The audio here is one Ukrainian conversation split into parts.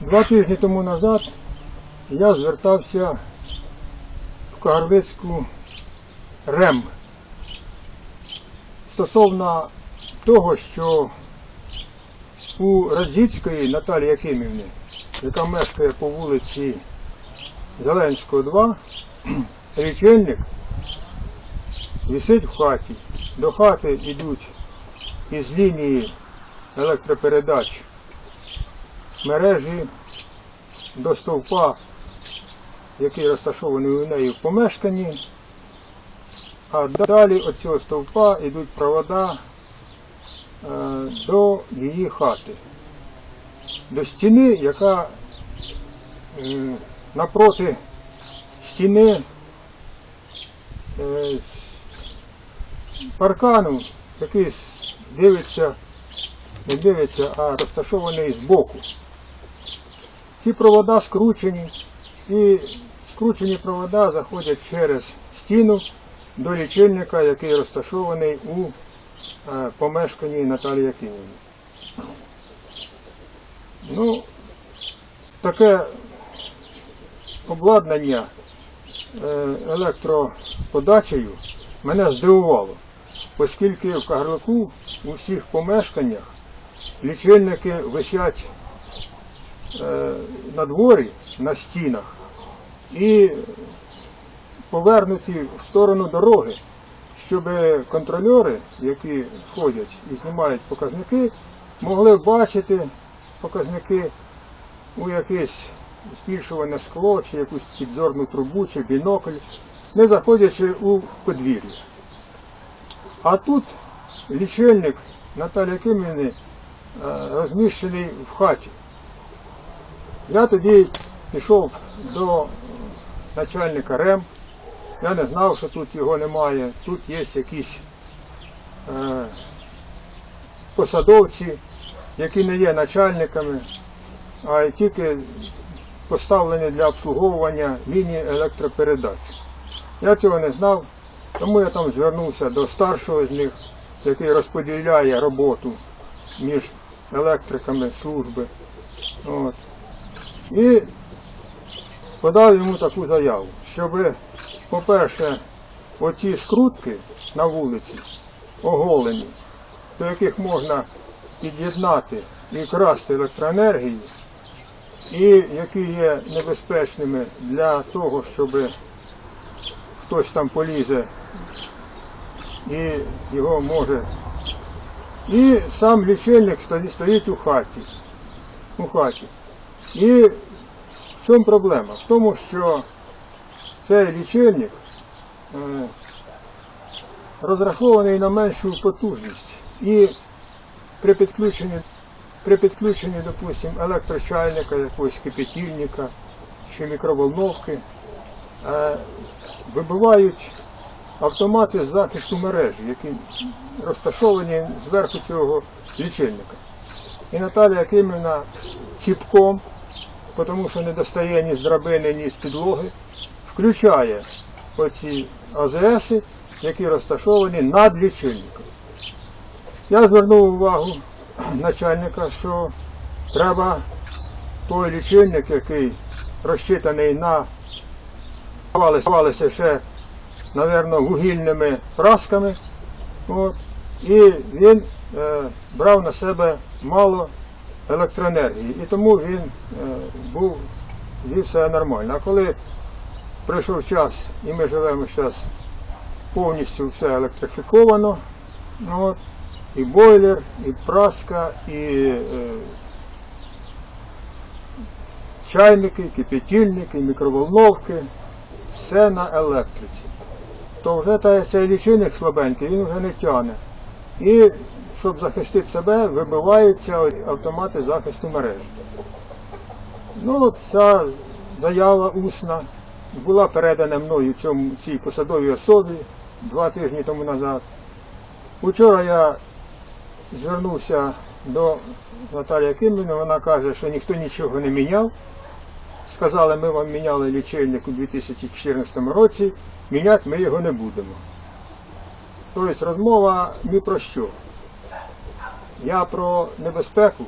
Два тижні тому назад я звертався в Кагарлицьку РЕМ стосовно того, що у Радзіцької Наталії Якимівни, яка мешкає по вулиці Зеленського 2, лічильник висить в хаті. До хати йдуть із лінії електропередач мережі до стовпа, який розташований у неї в помешканні, а далі від цього стовпа йдуть провода е, до її хати, до стіни, яка е, напроти стіни е, паркану, який дивиться, не дивиться, а розташований збоку. Ті провода скручені, і скручені провода заходять через стіну до лічильника, який розташований у е, помешканні Наталії Якимівни. Ну, таке обладнання е, електроподачею мене здивувало, оскільки в Кагарлику у всіх помешканнях лічильники висять на дворі, на стінах і повернуті в сторону дороги, щоб контрольори, які ходять і знімають показники, могли бачити показники у якесь збільшуване скло, чи якусь підзорну трубу, чи бінокль, не заходячи у подвір'я. А тут лічильник Наталії Кимівни е, розміщений в хаті. Я тоді пішов до начальника РЕМ. Я не знав, що тут його немає. Тут є якісь е, посадовці, які не є начальниками, а тільки поставлені для обслуговування лінії електропередач. Я цього не знав, тому я там звернувся до старшого з них, який розподіляє роботу між електриками служби. От. І подав йому таку заяву, щоб, по-перше, оці скрутки на вулиці оголені, до яких можна під'єднати і красти електроенергію, і які є небезпечними для того, щоб хтось там полізе і його може. І сам лічильник стоїть у хаті. У хаті. І в чому проблема? В тому, що цей лічильник е, розрахований на меншу потужність. І при підключенні, при підключенні, допустим, електрочайника, якогось кипятильника чи мікроволновки, е, вибивають автомати з захисту мережі, які розташовані зверху цього лічильника. І Наталія Якимівна ціпком, тому що не достає ні з драбини, ні з підлоги, включає оці АЗС, які розташовані над лічильником. Я звернув увагу начальника, що треба той лічильник, який розчитаний на валися ще, напевно, вугільними прасками. От, і він е, брав на себе мало електроенергії. І тому він е, був і все нормально. А коли прийшов час, і ми живемо зараз повністю все електрифіковано, ну, і бойлер, і праска, і е, чайники, кипятильники, мікроволновки, все на електриці. То вже та- цей лічильник слабенький, він вже не тягне. І щоб захистити себе, вибиваються автомати захисту мережі. Ну, от ця заява усна була передана мною цьому, цій посадовій особі два тижні тому назад. Учора я звернувся до Наталії Кимівни, вона каже, що ніхто нічого не міняв. Сказали, ми вам міняли лічильник у 2014 році, міняти ми його не будемо. Тобто розмова ні про що. Я про небезпеку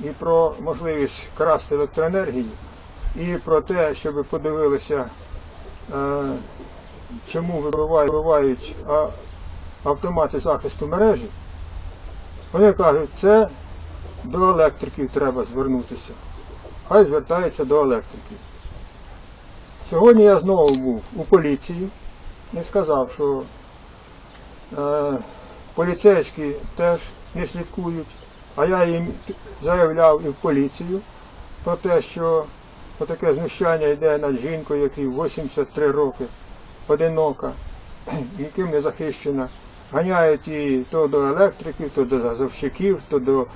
і про можливість красти електроенергію, і про те, щоб подивилися, е, чому вибивають автомати захисту мережі, вони кажуть, це до електриків треба звернутися. Хай звертаються до електриків. Сьогодні я знову був у поліції і сказав, що е, поліцейські теж не слідкують, а я їм заявляв і в поліцію про те, що таке знущання йде над жінкою, якій 83 роки, одинока, ніким не захищена. Ганяють її то до електриків, то до газовщиків, то до е,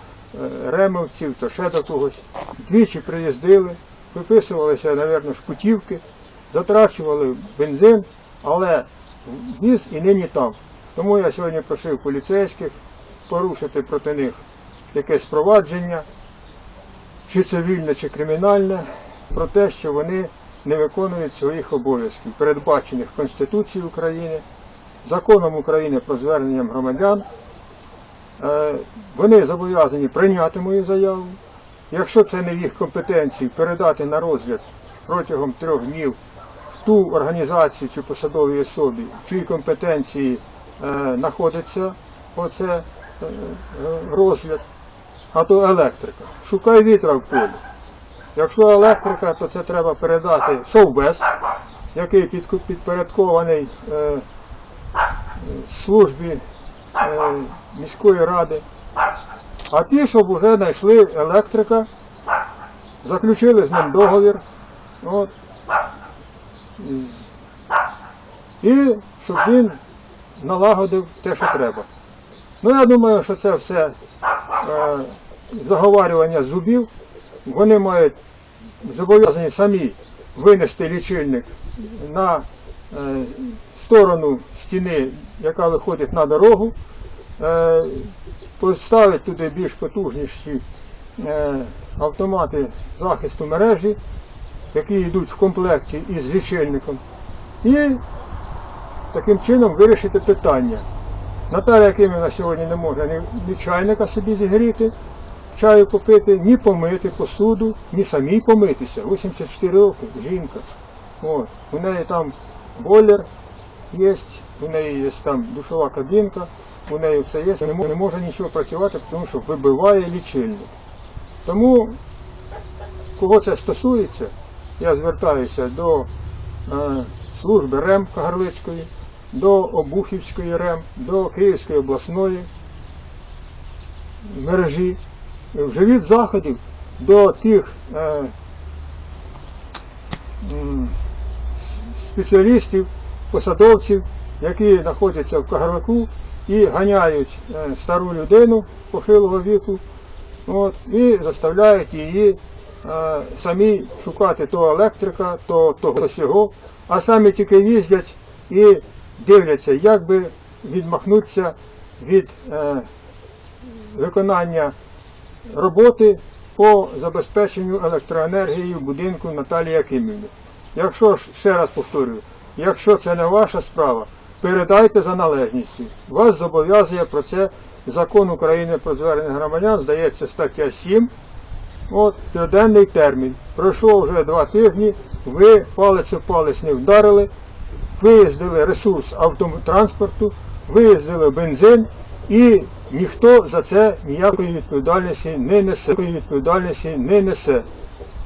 ремовців, то ще до когось. Двічі приїздили, виписувалися, мабуть, шпутівки, затрачували бензин, але віз і нині там. Тому я сьогодні просив поліцейських порушити проти них якесь провадження, чи цивільне, чи кримінальне, про те, що вони не виконують своїх обов'язків, передбачених Конституцією України, законом України про звернення громадян. Е, Вони зобов'язані прийняти мою заяву. Якщо це не в їх компетенції, передати на розгляд протягом трьох днів ту організацію чи посадовій особі, в чиїй компетенції е, знаходиться оце розгляд, а то електрика. Шукай вітра в полі. Якщо електрика, то це треба передати Совбез, який підпорядкований е, е, службі е, міської ради. А ті, щоб вже знайшли електрика, заключили з ним договір. От, і щоб він налагодив те, що треба. Ну я думаю, що це все е, заговарювання зубів. Вони мають зобов'язані самі винести лічильник на е, сторону стіни, яка виходить на дорогу, е, поставити туди більш потужніші е, автомати захисту мережі, які йдуть в комплекті із лічильником. І таким чином вирішити питання. Наталя Якимівна сьогодні не може ні, ні чайника собі зігріти, чаю попити, ні помити посуду, ні самій помитися. 84 роки, жінка. От. У неї там бойлер є, у неї є там душова кабінка, у неї все є, не може, не може нічого працювати, тому що вибиває лічильник. Тому, кого це стосується, я звертаюся до е, служби РЕМ Кагарлицької, до Обухівської РЕМ, до Київської обласної мережі. Вживіть заходів до тих е, спеціалістів, посадовців, які знаходяться в Кагарлику і ганяють е, стару людину похилого віку от, і заставляють її е, самі шукати того електрика, то того сього, а самі тільки їздять і дивляться, як би відмахнутися від е, виконання роботи по забезпеченню електроенергією будинку Наталії Якимівни. Якщо ж, ще раз повторюю, якщо це не ваша справа, передайте за належністю. Вас зобов'язує про це закон України про звернення громадян, здається, стаття 7. От, триденний термін. Пройшло вже два тижні, ви палець у палець не вдарили, виїздили ресурс автотранспорту, виїздили бензин і ніхто за це ніякої відповідальності не несе. Відповідальності не несе.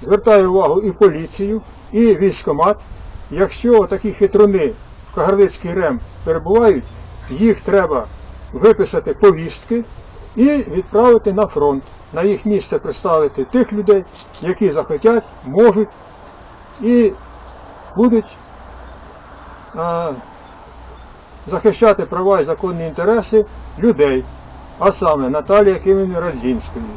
Звертаю увагу і поліцію, і військомат. Якщо такі хитруни в Кагарлицький РЕМ перебувають, їх треба виписати повістки і відправити на фронт. На їх місце представити тих людей, які захотять, можуть і будуть захищати права і законні інтереси людей, а саме Наталії Кимівні Радзінської.